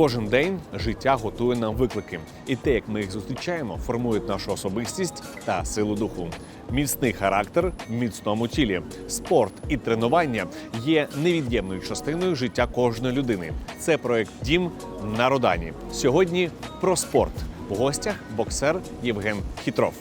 Кожен день життя готує нам виклики, і те, як ми їх зустрічаємо, формують нашу особистість та силу духу. Міцний характер в міцному тілі. Спорт і тренування є невід'ємною частиною життя кожної людини. Це проект Дім на Родані. Сьогодні про спорт. У гостях боксер Євген Хітров.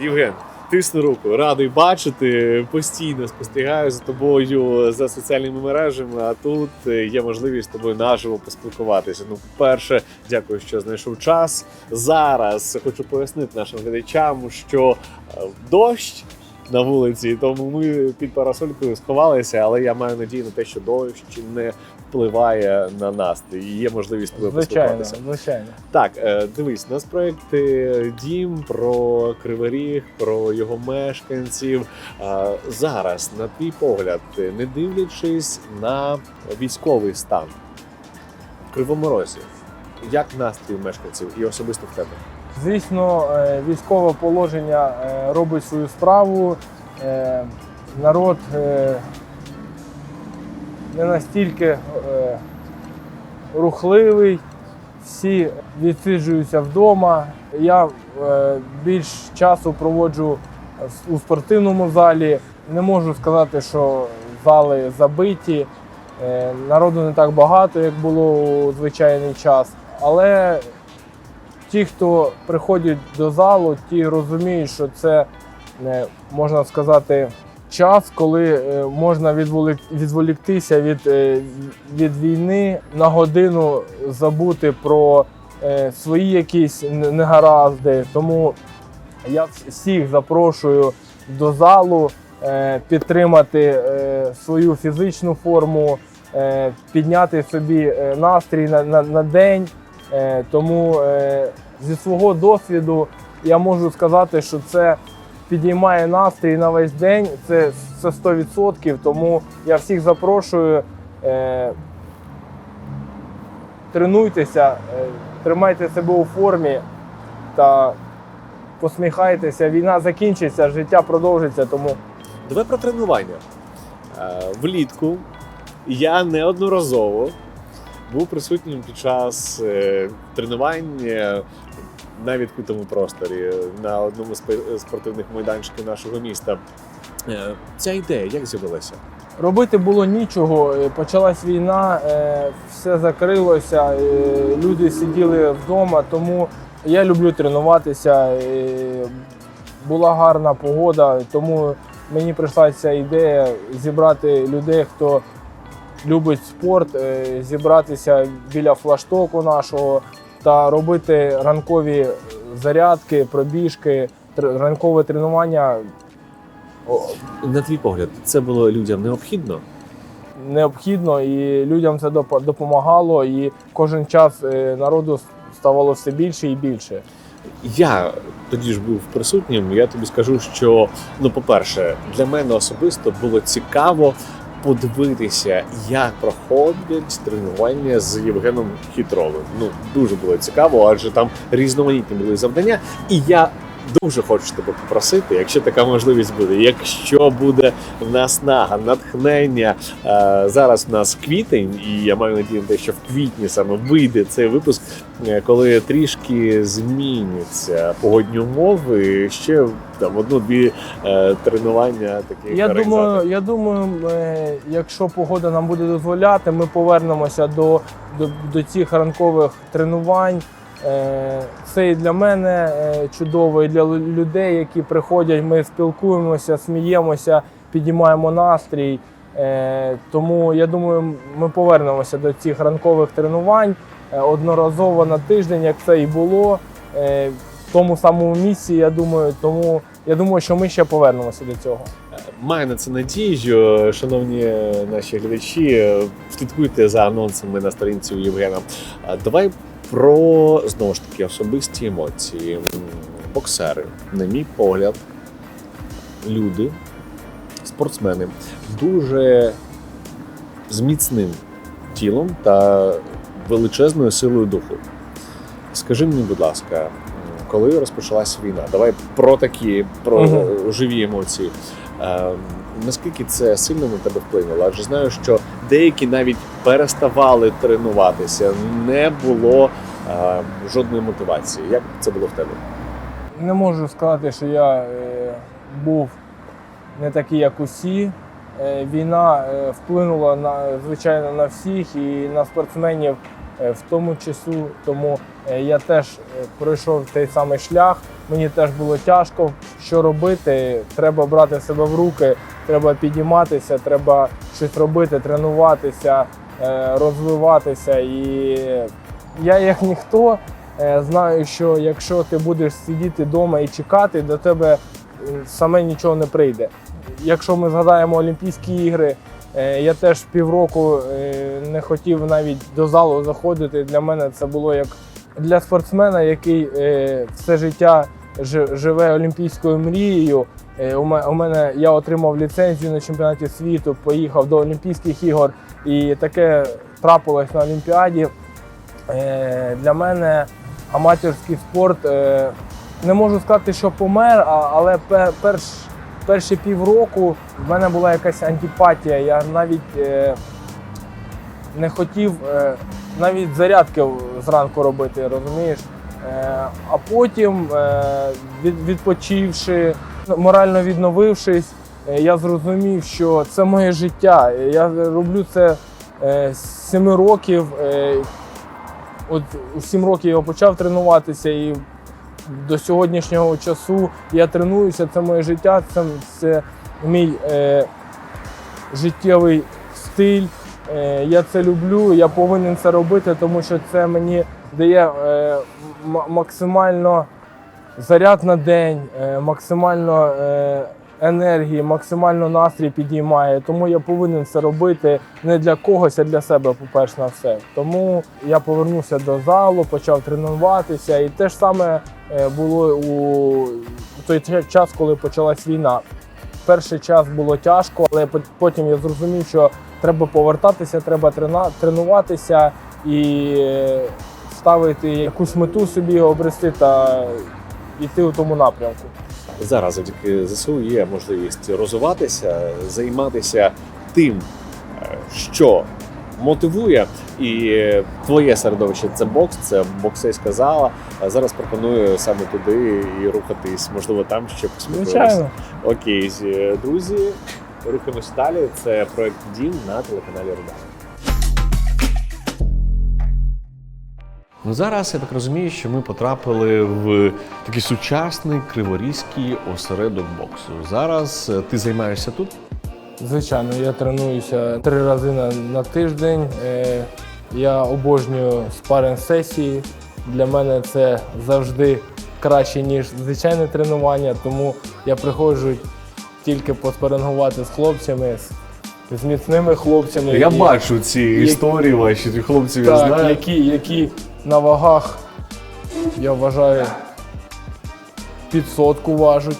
Євген, тисну руку, радий бачити. Постійно спостерігаю за тобою за соціальними мережами. А тут є можливість з тобою наживо поспілкуватися. Ну, перше, дякую, що знайшов час. Зараз хочу пояснити нашим глядачам, що е, дощ. На вулиці, тому ми під парасолькою сховалися, але я маю надію на те, що дощ не впливає на настрій. І є можливість тобою Звичайно, звичайно. Так, е, дивись, у нас проект е, Дім про Кривий Ріг, про його мешканців. Зараз, на твій погляд, не дивлячись на військовий стан в Кривому Розі, як настрій мешканців і особисто в тебе? Звісно, е, військове положення робить свою справу. Народ не настільки е, рухливий, всі відсиджуються вдома. Я е, більш часу проводжу у спортивному залі. Не можу сказати, що зали забиті. Е, Народу не так багато, як було у звичайний час. Але ті, хто приходять до залу, ті розуміють, що це можна сказати. Час, коли е, можна відволік- відволіктися від, е, від війни на годину забути про е, свої якісь негаразди. Тому я всіх запрошую до залу підтримати свою фізичну форму, підняти собі настрій на, на, на день. Тому зі свого досвіду я можу сказати, що це підіймає настрій на весь день. Це, це 100%. Тому я всіх запрошую. Е, Тренуйтеся, е, тримайте себе у формі та посміхайтеся. Війна закінчиться, життя продовжиться. Тому Давай про тренування. Е, Влітку я неодноразово був присутнім під час е, тренувань е, на відкритому просторі на одному з спортивних майданчиків нашого міста. Е, Ця ідея як з'явилася? робити було нічого. Е, Почалась війна, е, все закрилося, люди сиділи вдома. Тому я люблю тренуватися. Була гарна погода, тому мені прийшла ця ідея зібрати людей, хто любить спорт, зібратися біля флаштоку нашого та робити ранкові зарядки, пробіжки, ранкове тренування. На твій погляд, це було людям необхідно? необхідно, і людям це допомагало. І кожен час е, народу ставало все більше і більше. Я тоді ж був присутнім. Я тобі скажу, що ну, по-перше, для мене особисто було цікаво подивитися, як проходять тренування з Євгеном Хітровим. Ну дуже було цікаво, адже там різноманітні були завдання, і я. Дуже хочу тебе попросити, якщо така можливість буде. Якщо буде наснага, натхнення е, зараз у нас квітень, і я маю надію на те, що в квітні саме вийде цей випуск, е, коли трішки зміняться погодні умови, ще там одну-дві е, тренування таких Я думаю, я думаю, якщо погода нам буде дозволяти, ми повернемося до, до, до цих ранкових тренувань. Е, Це і для мене е, чудово, і для людей, які приходять. Ми спілкуємося, сміємося, підіймаємо настрій. Е, Тому я думаю, ми повернемося до цих ранкових тренувань одноразово на тиждень, як це і було. В тому самому місці, я думаю, тому я думаю, що ми ще повернемося до цього. Маю на це надію, шановні наші глядачі. Слідкуйте за анонсами на сторінці у Євгена. Давай про знову ж таки особисті емоції. Боксери, на мій погляд, люди, спортсмени дуже з міцним тілом та величезною силою духу. Скажи мені, будь ласка, коли розпочалася війна? Давай про такі, про Мгм. живі емоції. Е, наскільки це сильно на тебе вплинуло? Адже знаю, що деякі навіть переставали тренуватися. Не було е, жодної мотивації. Як це було в тебе? Не можу сказати, що я е, був не такий, як усі. Е, війна е, вплинула на звичайно на всіх і на спортсменів е, в тому часу. Тому е, я теж е, пройшов той самий шлях. Мені теж було тяжко. Що робити? Треба брати себе в руки, треба підійматися, треба щось робити, тренуватися, розвиватися. І я, як ніхто, е, знаю, що якщо ти будеш сидіти вдома і чекати, до тебе е, саме нічого не прийде. Якщо ми згадаємо Олімпійські ігри, е, я теж півроку е, не хотів навіть до залу заходити. Для мене це було як для спортсмена, який е, все життя жи- живе олімпійською мрією. Е, У мене я отримав ліцензію на чемпіонаті світу, поїхав до Олімпійських ігор, і таке трапилось на Олімпіаді. Е, Для мене аматорський спорт е, не можу сказати, що помер, але пе- перш, перші півроку в мене була якась антипатія. Я навіть не хотів навіть зарядки зранку робити, розумієш? Е, А потім, е, відпочивши, морально відновившись, е, я зрозумів, що це моє життя. Я роблю це з 7 років. От у 7 років я почав тренуватися і до сьогоднішнього часу я тренуюся, це моє життя, це, це мій життєвий стиль. Е, я це люблю, я повинен це робити, тому що це мені дає е, максимально заряд на день, е, максимально енергії, максимально настрій підіймає. Тому я повинен це робити не для когось, а для себе, по-перше, на все. Тому я повернувся до залу, почав тренуватися, і те ж саме було у той час, коли почалась війна. Перший час було тяжко, але пот- потім я зрозумів, що треба повертатися, треба тренуватися і е, ставити якусь мету собі обрести та йти у тому напрямку. Зараз завдяки ЗСУ є можливість розвиватися, займатися тим, е, що мотивує. І е, твоє середовище це бокс, це боксейська зала. Зараз пропоную саме туди і рухатись. Можливо, там ще поспілкуємося. Окей, друзі, рухаємось далі. Це проект Дім на телеканалі Руда. Ну зараз я так розумію, що ми потрапили в такий сучасний криворізький осередок боксу. Зараз е, ти займаєшся тут. Звичайно, я тренуюся три рази на, на тиждень. Е, я обожнюю спаринг сесії. Для мене це завжди краще, ніж звичайне тренування, тому я приходжу тільки поспарингувати з хлопцями, з, з міцними хлопцями. Я які- бачу ці історії ваші хлопців. Я знаю. які, які на вагах, я вважаю, під сотку важуть.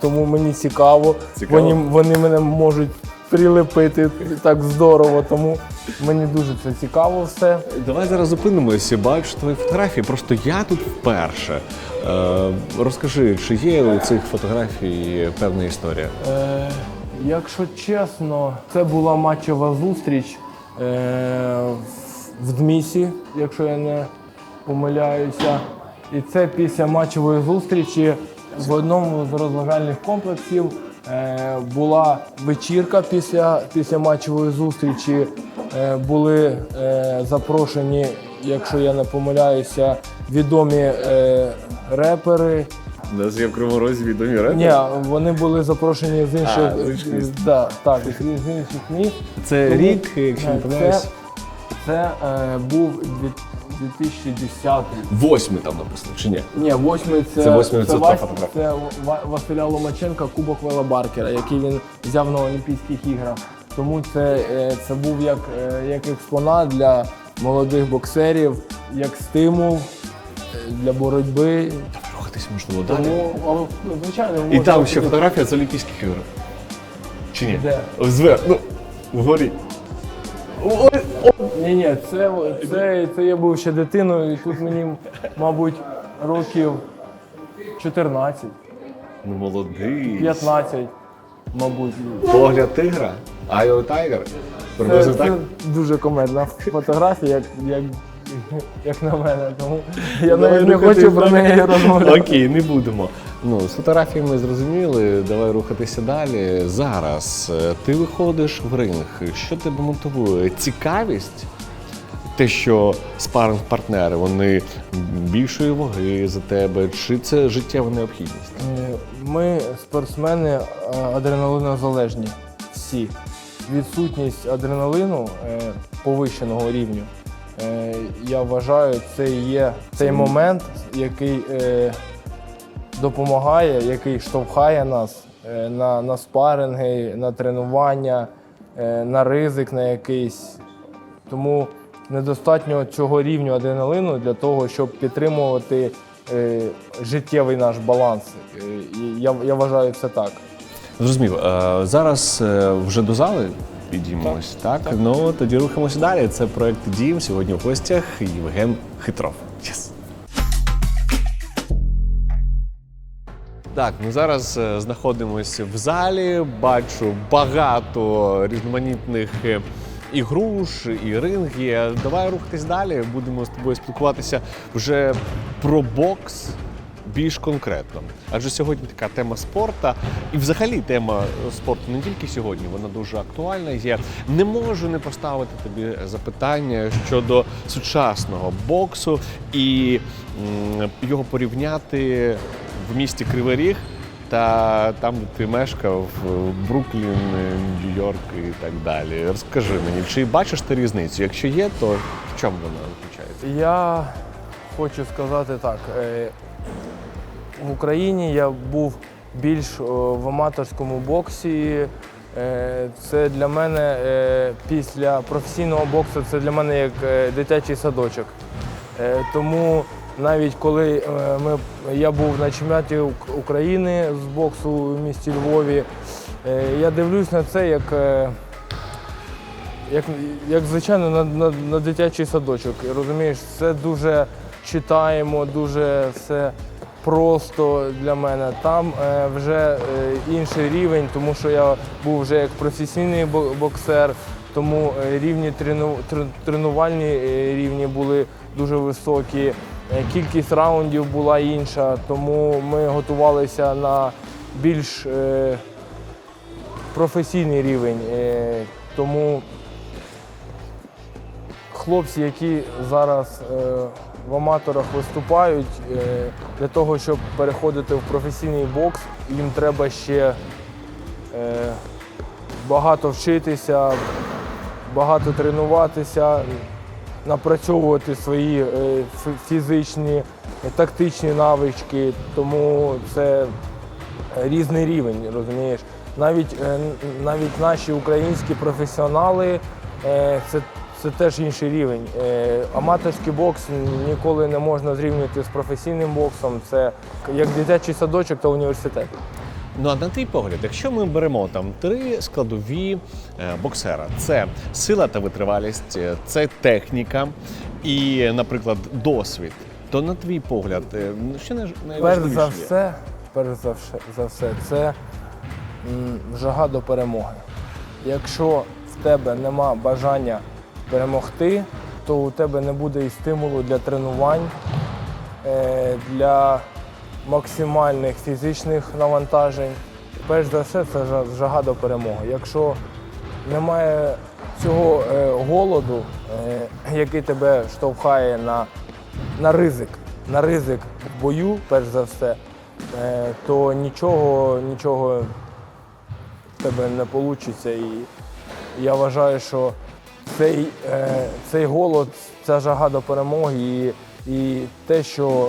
Тому мені цікаво. Цікаво. Вони, вони мене можуть прилепити так здорово, тому мені дуже це цікаво все. Давай зараз зупинимося. Бачу твої фотографії. Просто я тут вперше. Е, розкажи, чи є у цих фотографій певна історія? Е, якщо чесно, це була матчева зустріч е, в- Дмісі, якщо я не помиляюся. І це після матчевої зустрічі в одному з розважальних комплексів була вечірка після, після матчевої зустрічі. Е, були е, запрошені, якщо я не помиляюся, відомі е, репери. У нас є в Кривому Розі відомі репери. Ні, вони були запрошені з інших, А, з інших міст. да, так, з інших міст. Це Тому- рік, якщо не Це, помиляюсь. це е, був дві- 2010. Восьмий там написано, чи ні? Ні, восьмий це, Це восьмий, це Вась- фотографія. це Ва- Василя Ломаченка, Кубок Вела Баркера, який він взяв на Олімпійських іграх. Тому це, е, це був як, е, як експонат для молодих боксерів, як стимул е, для боротьби. Рухатись можливо далі. Тому, а, ну, звичайно, І можна там ще туди- фотографія з Олімпійських ігор. Чи ні? Де? Звер, ну, вгорі. Ні, ні, це, це, це я був ще дитиною, і тут мені, мабуть, років 14, Ну, молодий. 15, мабуть. Погляд тигра. Айо Тайгер. Це, Приблизно це так? дуже комедна фотографія, як, як, як на мене. Тому я навіть не хочу про неї розмовляти. Окей, не будемо. Ну, з фотографіями зрозуміли, давай рухатися далі. Зараз е, ти виходиш в ринг. Що тебе мотивує? Цікавість? Те, що спаринг партнери вони більшої ваги за тебе, чи це життєва необхідність? Е, Ми спортсмени е, адреналинозалежні. Всі. Відсутність адреналину повищеного рівню. Я вважаю, це і є цей момент, який допомагає, який штовхає нас е, на, на спаринги, на тренування, е, на ризик на якийсь. Тому недостатньо цього рівню адреналину для того, щоб підтримувати е, життєвий наш баланс. Я, я вважаю це так. Зрозумів. Зараз вже до зали підіймемось, так? Ну тоді рухаємося далі. Це проект Дім. Сьогодні в гостях Євген Хитров. Так, ми зараз е, знаходимося в залі. Бачу багато різноманітних е, і груш, і ринги. Давай рухатись далі. Будемо з тобою спілкуватися вже про бокс більш конкретно. Адже сьогодні така тема спорту, і взагалі тема спорту не тільки сьогодні, вона дуже актуальна є. Не можу не поставити тобі запитання щодо сучасного боксу і його порівняти в місті Кривий Ріг та там, де ти мешкав, Бруклін, Нью-Йорк і так далі. Розкажи мені, чи бачиш ти різницю? Якщо є, то в чому вона заключається? Я хочу сказати так. е, В Україні я був більш в аматорському боксі. Е, Це для мене е, після професійного боксу це для мене як дитячий садочок. Тому навіть коли е, ми, я був на чемпіонаті України з боксу в місті Львові, е, я дивлюсь на це як, е, як, як звичайно, на, на, на дитячий садочок. Розумієш, це дуже читаємо, дуже все просто для мене. Там вже інший рівень, тому що я був вже як професійний боксер, тому рівні трену, тр- тренувальні рівні були дуже високі. Е, Кількість раундів була інша, тому ми готувалися на більш е, професійний рівень. Е, тому хлопці, які зараз в аматорах виступають, для того, щоб переходити в професійний бокс, їм треба ще багато вчитися, багато тренуватися, напрацьовувати свої е, фізичні, е, тактичні навички. Тому це різний рівень, розумієш. Навіть, е, навіть наші українські професіонали це, це теж інший рівень. Аматорський бокс ніколи не можна зрівнювати з професійним боксом. Це як дитячий садочок та університет. Ну а на твій погляд, якщо ми беремо там три складові е, боксера: це сила та витривалість, е, це техніка і, наприклад, досвід. То на твій погляд, е, ну, що най- Перш за все, перш за все, за все, це жага до перемоги. Якщо в тебе нема бажання перемогти, то у тебе не буде і стимулу для тренувань, е, для максимальних фізичних навантажень. Перш за все, це жага до перемоги. Якщо немає цього е, голоду, е, який тебе штовхає на, на ризик, на ризик бою, перш за все, е, то нічого, нічого в тебе не вийде. І я вважаю, що цей, цей голод, ця жага до перемоги і, і те, що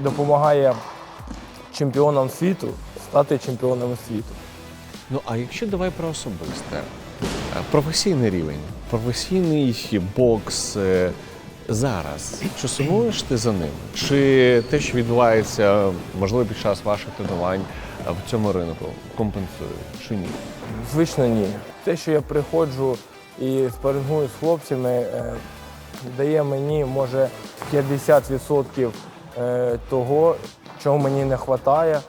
допомагає чемпіонам світу стати чемпіонами світу. Ну а якщо давай про особисте, Е, професійний рівень, професійний бокс е, зараз. Чи сумуєш ти за ним? Чи те, що відбувається, можливо, під час ваших тренувань е, в цьому ринку, компенсує чи ні? Звично, ні. Те, що я приходжу і спарингую з хлопцями, дає мені, може, 50% е, того, чого мені не вистачає.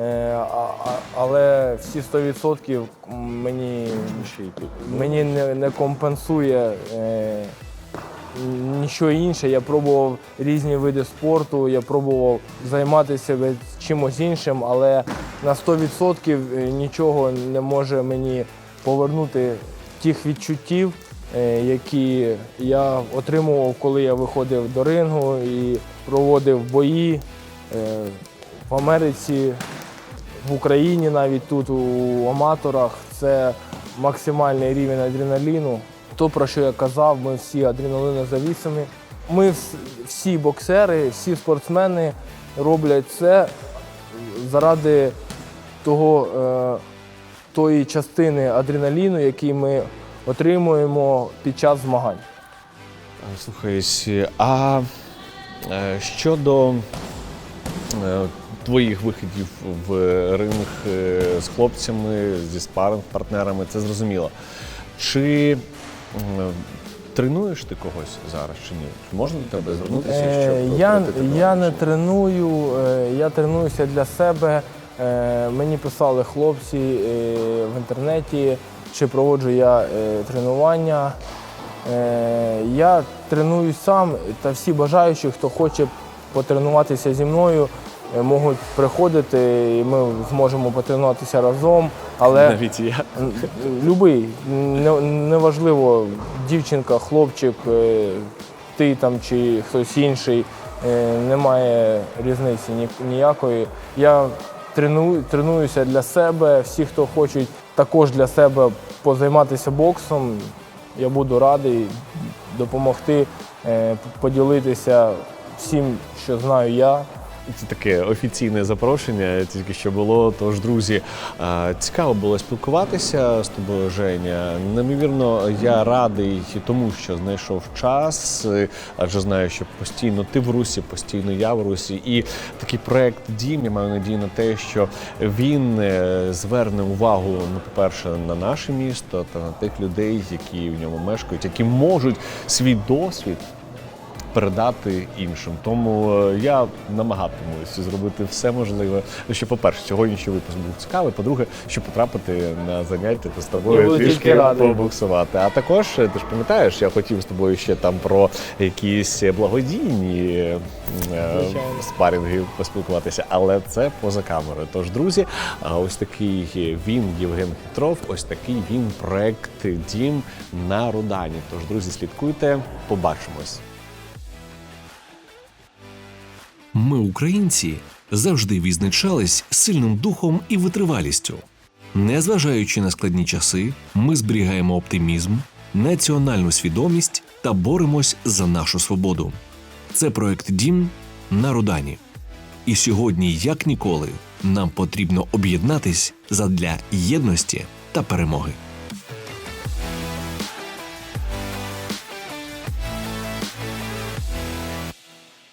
Е, але всі 100% мені, мені не, не компенсує е, нічого інше. Я пробував різні види спорту, я пробував займатися чимось іншим, але на 100% нічого не може мені повернути тих відчуттів, е, які я отримував, коли я виходив до рингу і проводив бої е, в Америці, в Україні, навіть тут у аматорах. Це максимальний рівень адреналіну. То, про що я казав, ми всі адреналинозавісимі. Ми всі боксери, всі спортсмени роблять це заради того, е, тої частини адреналіну, який ми отримуємо під час змагань. А, Слухай, Сі, а е, щодо е, твоїх виходів в ринг е, з хлопцями, зі спаринг партнерами, це зрозуміло. Чи тренуєш ти когось зараз чи ні? Чи можна до тебе звернутися? Е, щоб я, я не треную, е, я тренуюся для себе. Е, Мені писали хлопці е, в інтернеті, чи проводжу я е, тренування. Е, Я тренуюсь сам, та всі бажаючі, хто хоче потренуватися зі мною, е, можуть приходити, і ми зможемо потренуватися разом. Але Навіть я. Любий, не- неважливо, дівчинка, хлопчик, е, ти там чи хтось інший, е, немає різниці ніякої. Я треную, тренуюся для себе. Всі, хто хочуть також для себе позайматися боксом, я буду радий допомогти, е, поділитися всім, що знаю я. Це таке офіційне запрошення, тільки що було. Тож, друзі, е, цікаво було спілкуватися з тобою, Женя. Неймовірно, я радий тому, що знайшов час, е, адже знаю, що постійно ти в Русі, постійно я в Русі. І такий проект Дім, я маю надію на те, що він е, зверне увагу, ну, по-перше, на наше місто та на тих людей, які в ньому мешкають, які можуть свій досвід передати іншим. Тому е, я намагатимуся зробити все можливе. Що, по-перше, сьогоднішній випуск був цікавий. По-друге, щоб потрапити на заняття та з тобою трішки побуксувати. А також е, ти ж пам'ятаєш, я хотів з тобою ще там про якісь благодійні е, Звичайно. спарінги поспілкуватися, але це поза камерою. Тож, друзі, ось такий він Євген Петров, ось такий він проект Дім на Рудані. Тож, друзі, слідкуйте, побачимось. Ми, українці, завжди відзначались сильним духом і витривалістю. Незважаючи на складні часи, ми зберігаємо оптимізм, національну свідомість та боремось за нашу свободу. Це проект Дім на Рудані. І сьогодні, як ніколи, нам потрібно об'єднатись задля єдності та перемоги.